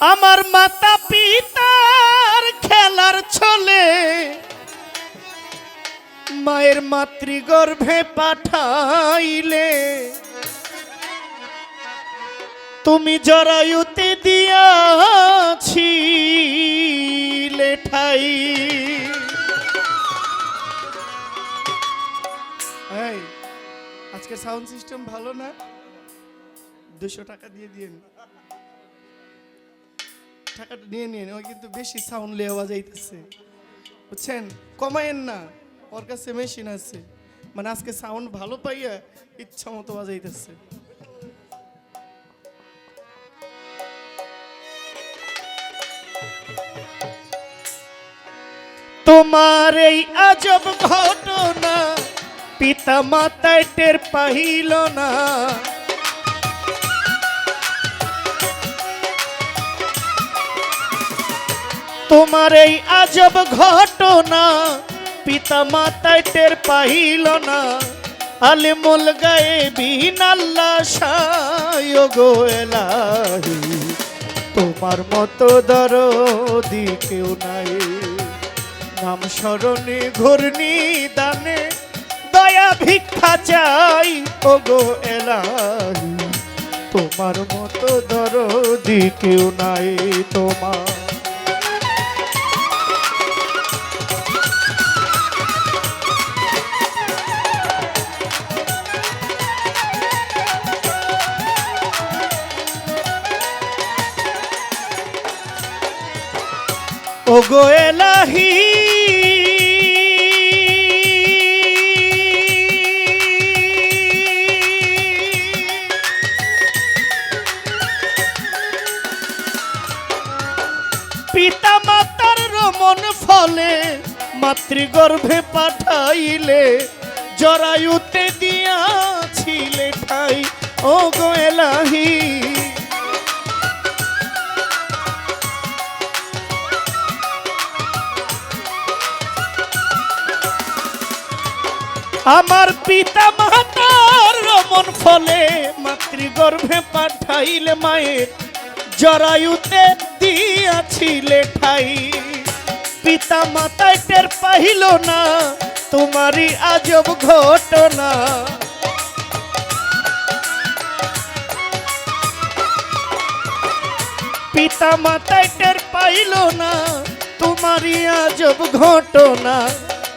আমার মাতা পিতার খেলার ছলে মায়ের মাতৃগর্ভে পাঠাইলে। তুমি জরায়ুতে দিয়াছি লেঠাই এই, আজকের সাউন্ড সিস্টেম ভালো না? দুশো টাকা দিয়ে দিন টাকাটা নিয়ে নিন ওই কিন্তু বেশি সাউন্ড লেওয়া যাইতেছে বুঝছেন? কমায়েন না, ওর কাছে মেশিন আছে। মানে আজকে সাউন্ড ভালো পাইয়া ইচ্ছা মতো বাজাইতেছে। তোমার এই আজব ঘটনা পিতা মাতায় টের পাইল না। তোমার এই আজব ঘটনা পিতা মাতায় টের পাইল না। আলিমুল গায়ে বিন আল্লাহ গো এলাহি। তোমার মতো দরদি কেউ নাই। নাম স্মরণে ঘূর্ণি দানে দয়া ভিক্ষা চাই গো এলাহি। তোমার মতো দরদি কেউ নাই তোমার। ও গো এলাহি। পিতা মাতার রমন ফলে মাতৃগর্ভে পাঠাইলে জরায়ুতে দিয়াছিলে ঠাই। ও গো আমার পিতা মাতার রমন ফলে মাতৃগর্ভে পাঠাইলে মায়ের জরায়ুতে দিয়াছিলে ঠাই। পিতা মাতায় টের পাইল না, তোমারই আজব ঘটনা। পিতা মাতায় টের পাইল না, তোমারই আজব ঘটনা।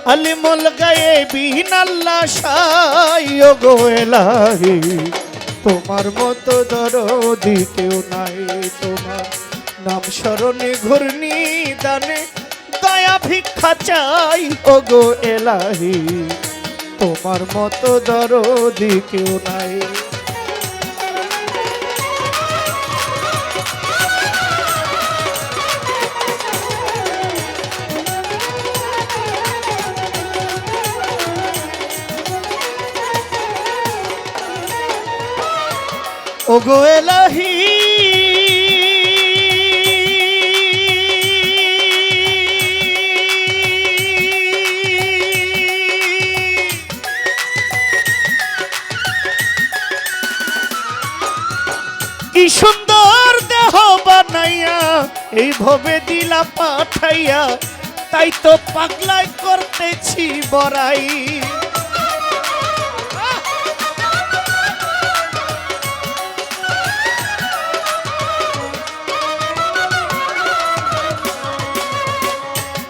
আলিমল গায়ে বিহীন আল্লাহ সাই গো এলাহি। তোমার মতো দরদি কেউ নাই তোমার। নাম স্মরণে ঘূর্ণি দানে দয়া ভিক্ষা চাই, ও এলাহি। তোমার মতো দরদি কেউ নাই ও গো এলাহি। কি সুন্দর দেহ বানাইয়া এই ভবে দিলা পাঠাইয়া, তাই তো পাগলাই করতেছি বড়াই।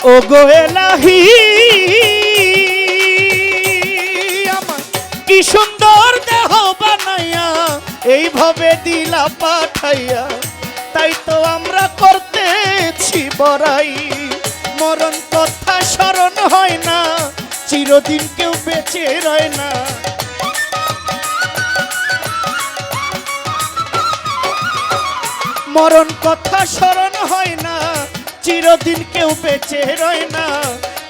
ও গো এলাহি কি সুন্দর দেহ বানাইয়া এইভাবে দিলা পাঠাইয়া। তাই তো আমরা করতেছি বড়াই। মরণ কথা স্মরণ হয় না, চিরদিন কেউ বেঁচে রয় না। মরণ কথা স্মরণ হয় না চিরদিন কেউ বেঁচে রয় না।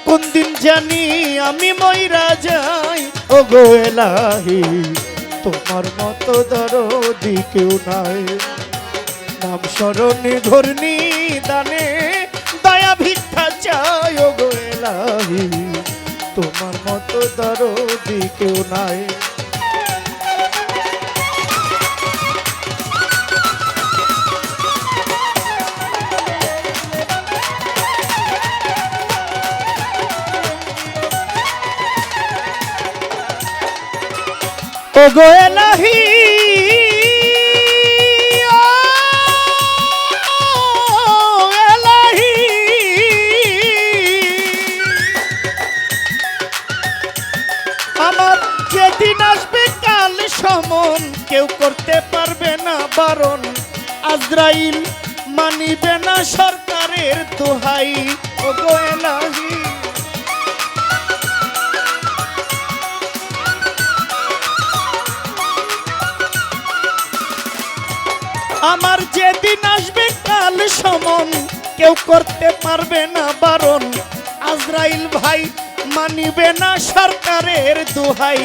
কোন দিন জানি আমি ময়রা যাই। ও গো এলাহি, তোমার মতো দরদি কেউ নাই। নাম স্মরণে ঘূর্ণি দানে দয়া ভিক্ষা চাই। ও গো এলাহি, তোমার মতো দরদি কেউ নাই। ও গো এলাহি আমার যেদিন আসবে, কাল কেউ করতে পারবে না বারণ। আজরাইল মানিবে না সরকারের দোহাই। ও গো এলাহি আমার যেদিন আসবে কাল সমন। কেউ করতে পারবে না বারণ। আজরাইল ভাই মানিবে না সরকারের দোহাই।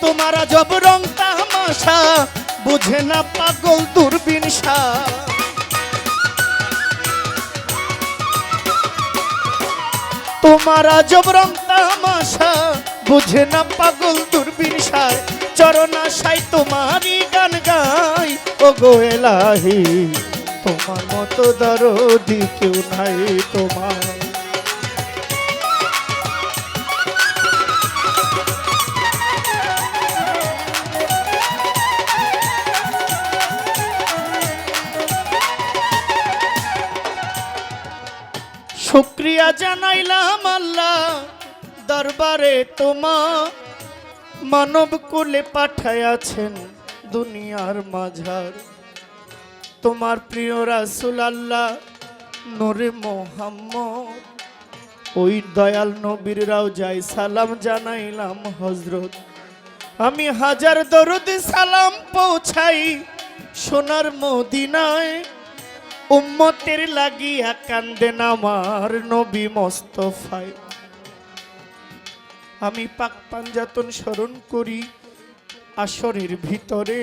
তোমার জব রং তামাশা, বুঝে না পাগল দূরবীন শাহ তোমার আজব রং তামাশা, বুঝে না পাগল দূরবীন সায়। চরণাশাই তোমারই গান গাই। ও গো এলাহি, তোমার মতো দরদি কেউ নাই তোমার। শুক্রিয়া জানাইলাম আল্লাহ, দরবারে তোমা মানব কুলে পাঠাইয়াছেন দুনিয়ার মাঝার। তোমার প্রিয় রাসুল আল্লাহ, নূরে মোহাম্মদ। ওই দয়াল নবীররাও যাই সালাম জানাইলাম হজরত আমি হাজার দরুদ সালাম পৌঁছাই সোনার মদিনায়। উম্মতের লাগিয়া কান্দেন আমার নবী মস্তফায়। আমি পাক পাঞ্জাতন স্মরণ করি আসরের ভিতরে।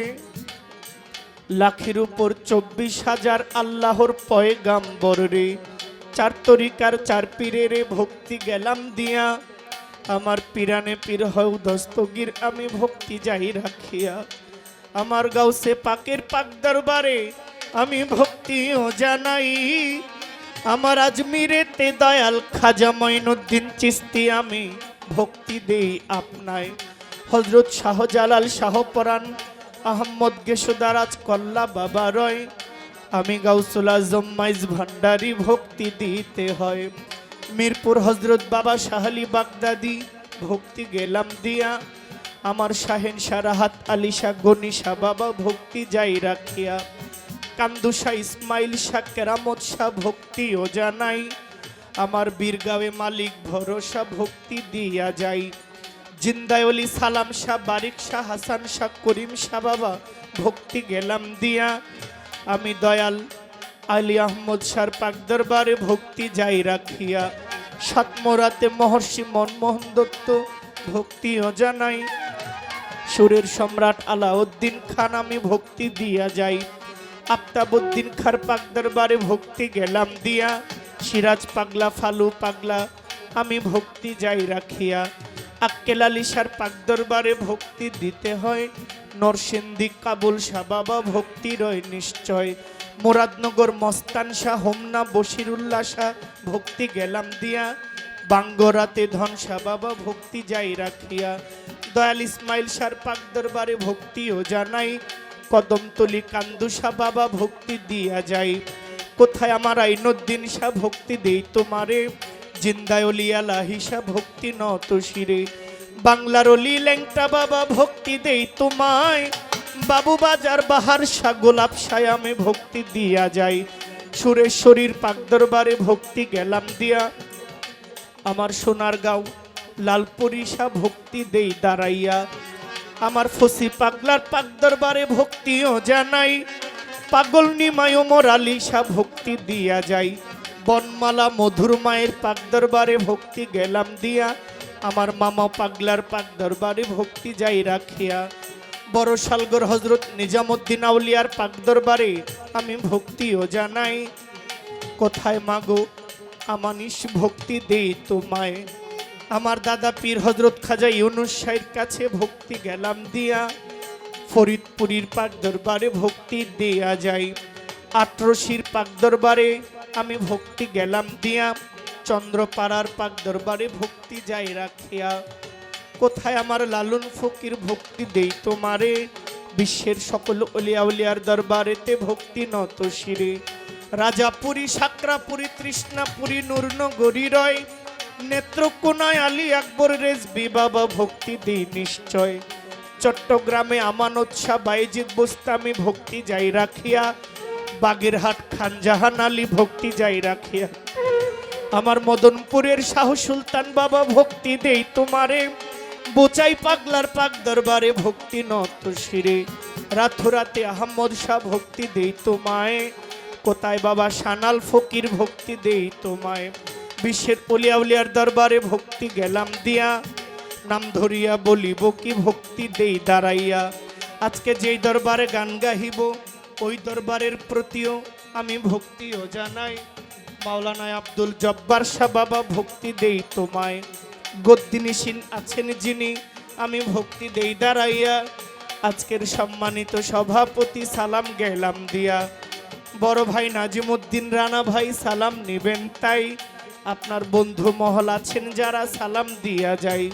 লাখের উপর চব্বিশ হাজার আল্লাহর পয়ে পয়গাম্বর রে। চার তরিকার চার পীরের ভক্তি গেলাম দিয়া। আমার পিরানে পীর হও দস্তগীর, আমি ভক্তি যাই রাখিয়া। আমার গাউসে পাকের পাক দরবারে, আমি ভক্তিও জানাই আমার আজমিরেতে দয়াল খাজা মঈনুদ্দিন চিস্তি আমি। ভক্তি দেই আপনায় হজরত শাহজালাল শাহপরাণ আহম্মদ গেসুদারাজ কল্লা বাবা রয়। আমি গাউসুল আজম মাইজ ভান্ডারি ভক্তি দিতে হয়। মিরপুর হজরত বাবা শাহালি বাগদাদি, ভক্তি গেলাম দিয়া। আমার শাহেন সারাহাত আলী শাহ গনি শাহ বাবা ভক্তি যাই রাখিয়া। কান্দুসা ইসমাইল শাহ কেরামত শাহ ভক্তিও জানাই। আমার বীরগাঁওয়ে মালিক ভরসা ভক্তি দিয়া যাই। জিন্দায়লি সালাম শাহ, বারিক শাহ, হাসান শাহ, করিম শাহ বাবা, ভক্তি গেলাম দিয়া। আমি দয়াল আলী আহমদ শাহর পাক দরবারে ভক্তি যাই রাখিয়া। সাতমরাতে মহর্ষি মনমোহন দত্ত ভক্তিও জানাই সুরের সম্রাট আলাউদ্দিন খান, আমি ভক্তি দিয়া যাই। আফতাবুদ্দিন খার পাক দরবারে ভক্তি গেলাম দিয়া। সিরাজ পাগলা, ফালু পাগলা, আমি ভক্তি যাই রাখিয়া। আক্কেল আলী সার পাক দরবারে ভক্তি দিতে হয়। নরসিংদী কাবুল শাহ বাবা ভক্তি রয় নিশ্চয়। মুরাদনগর মস্তান শাহ, হোমনা বশিরুল্লাহ শাহ, ভক্তি গেলাম দিয়া। বাঙ্গরাতে ধনসা বাবা ভক্তি যাই রাখিয়া। দয়াল ইসমাইল সার পাক দরবারে ভক্তিও জানাই। কদমতলি কান্দুসা বাবা ভক্তি দিয়া যাই। কোথায় আমার আইনুদ্দিন শাহ ভক্তি দেই তোমারে? জিন্দায় অলিয়ালা হিসা ভক্তি নত শিরে। বাংলার অলি ল্যাংটা বাবা ভক্তি দেই তোমায়। বাবু বাজার বাহার শাহ গোলাপ শাহ আমি ভক্তি দিয়া যাই। সুরেশ্বরীর পাক দরবারে ভক্তি গেলাম দিয়া। আমার সোনার গাঁও লালপরিসা ভক্তি দেই দাঁড়াইয়া। আমার ফসি পাগলার পাক দরবারে ভক্তিও জানাই। পাগল নিমায় মোর আলিশা ভক্তি দিয়া যাই। বনমালা মধুর মায়ের পাক দরবারে ভক্তি গেলাম দিয়া। আমার মামা পাগলার পাক দরবারে ভক্তি যাই রাখিয়া। বড় সালগর হজরত নিজামুদ্দিন আউলিয়ার পাক দরবারে আমি ভক্তিও জানাই। কোথায় মাগো? আমানিস ভক্তি দেই তোমায়। আমার দাদা পীর হজরত খাজা ইউনুস শাহের কাছে ভক্তি গেলাম দিয়া। ফরিদপুরীর পাক দরবারে ভক্তি দেয়া যায়। আটরশির পাক দরবারে আমি ভক্তি গেলাম দিয়া, চন্দ্রপাড়ার পাক দরবারে ভক্তি যাই রাখিয়া। কোথায় আমার লালন ফকির ভক্তি দেই তোমারে? বিশ্বের সকল অলিয়া উলিয়ার দরবারেতে ভক্তি নত শিরে। রাজাপুরী, সাকরাপুরী, তৃষ্ণাপুরী নূর্ণগরী রয়। নেত্রকোনায় আলী আকবর রেজবি বাবা ভক্তি দিই নিশ্চয়। চট্টগ্রামে আমানত শাহ বাইজিদ বোস্তামি ভক্তি যাই রাখিয়া, বাগেরহাট খান জাহান আলী ভক্তি যাই রাখিয়া। আমার মদনপুরের শাহ সুলতান বাবা ভক্তি দেই তোমারে, বোচাই পাগলার পাক দরবারে ভক্তি নত শিরে। রাথুরাতে আহমদ শাহ ভক্তি দেই তোমায়, কোথায় বাবা সানাল ফকির ভক্তি দেই তোমায়। বিশ্বের পলিয়াউলিয়ার দরবারে ভক্তি গেলাম দিয়া নাম ধরিয়া বলিব, কি ভক্তি দেই দাঁড়াইয়া? আজকে যেই দরবারে গান গাহিব, ওই দরবারের প্রতিও আমি ভক্তিও জানাই। মাওলানা আব্দুল জব্বার শাহ বাবা ভক্তি দেই তোমায়। গদ্দিনীসীন আছেন যিনি, আমি ভক্তি দেই দাঁড়াইয়া। আজকের সম্মানিত সভাপতি সালাম গেলাম দিয়া। বড় ভাই নাজিমুদ্দিন রানা ভাই, সালাম নেবেন তাই। আপনার বন্ধু মহল আছেন যারা, সালাম দিয়া যায়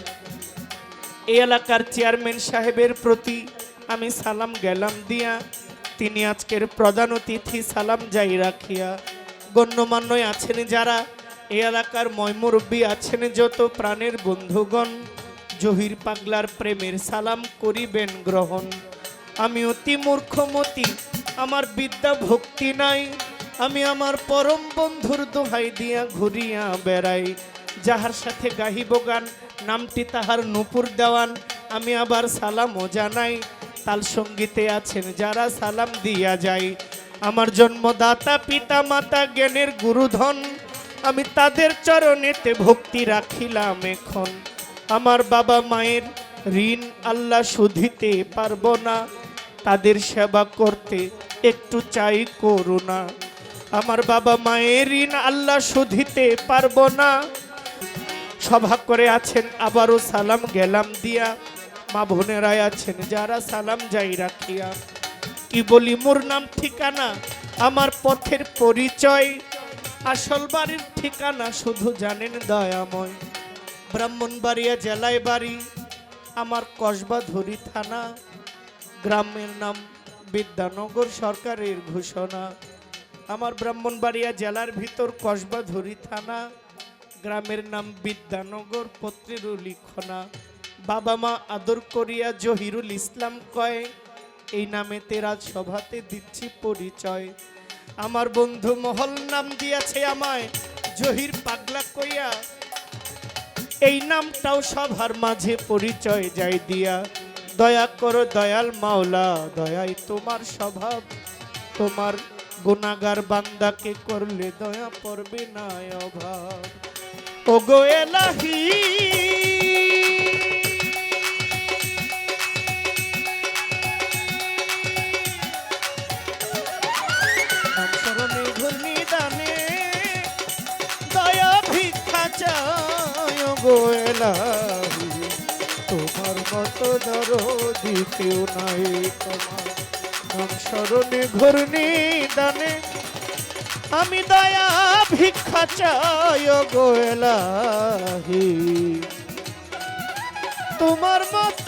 এলাকার চেয়ারম্যান সাহেবের প্রতি আমি সালাম গেলাম দিয়া তিনি আজকের প্রধান অতিথি সালাম যাই রাখিয়া গণ্যমান্য আছেন যারা এই এলাকার ময়মুরব্বী আছেন যত প্রাণের বন্ধুগণ, জহির পাগলার প্রেমের সালাম করিবেন গ্রহণ। আমি অতি মূর্খমতি, আমার বিদ্যা ভক্তি নাই, আমি আমার পরম বন্ধুর দোহাই দিয়া ঘুরিয়া বেড়াই। যাহার সাথে গাহিব গান, নামটি তাহার নুপুর দেওয়ান। আমি আবার সালামও জানাই, তাল সঙ্গীতে আছেন যারা সালাম দিয়া যায় আমার জন্মদাতা পিতা মাতা জ্ঞানের গুরুধন, আমি তাদের চরণেতে ভক্তি রাখিলাম এখন। আমার বাবা মায়ের ঋণ আল্লাহ শুধিতে পারব না, তাদের সেবা করতে একটু চাই করুণা। আমার বাবা মায়ের ঋণ আল্লাহ শুধিতে পারব না সভা করে আছেন, আবারও সালাম গেলাম দিয়া। মা বোনেরাই আছেন, যারা সালাম যাই রাখিয়া। কি বলি, মোর নাম ঠিকানা? আমার পথের পরিচয়? আসল বাড়ির ঠিকানা শুধু জানেন দয়াময়। ব্রাহ্মণবাড়িয়া জেলায় বাড়ি, আমার কসবা ধরি থানা। গ্রামের নাম বিদ্যানগর সরকারের ঘোষণা। আমার ব্রাহ্মণবাড়িয়া জেলার ভিতর কসবা ধরি থানা। গ্রামের নাম বিদ্যানগর পত্রের লিখনা। বাবা মা আদর করিয়া জহিরুল ইসলাম কয়, এই নামে তেরা সভাতে দিচ্ছি পরিচয়। আমার বন্ধু মহল নাম দিয়াছে আমায়, জহির পাগলা কইয়া। এই নামটাও সবার মাঝে পরিচয় যাই দিয়া। দয়া করো দয়াল মাওলা, দয়াই তোমার স্বভাব। তোমার গুণাগার বান্দাকে করলে দয়া পড়বে না অভাব। ও গো এলাহি স্মরণে ঘূর্ণি দানে দয়া ভিক্ষা চায় গো এলাহি। তোমার মতো ধরো দ্বিতীয় নাই তোমার। নাম স্মরণে ঘূর্ণি দানে আমি দয়া ভিক্ষা চায় গোয়েলাহি। তোমার মতো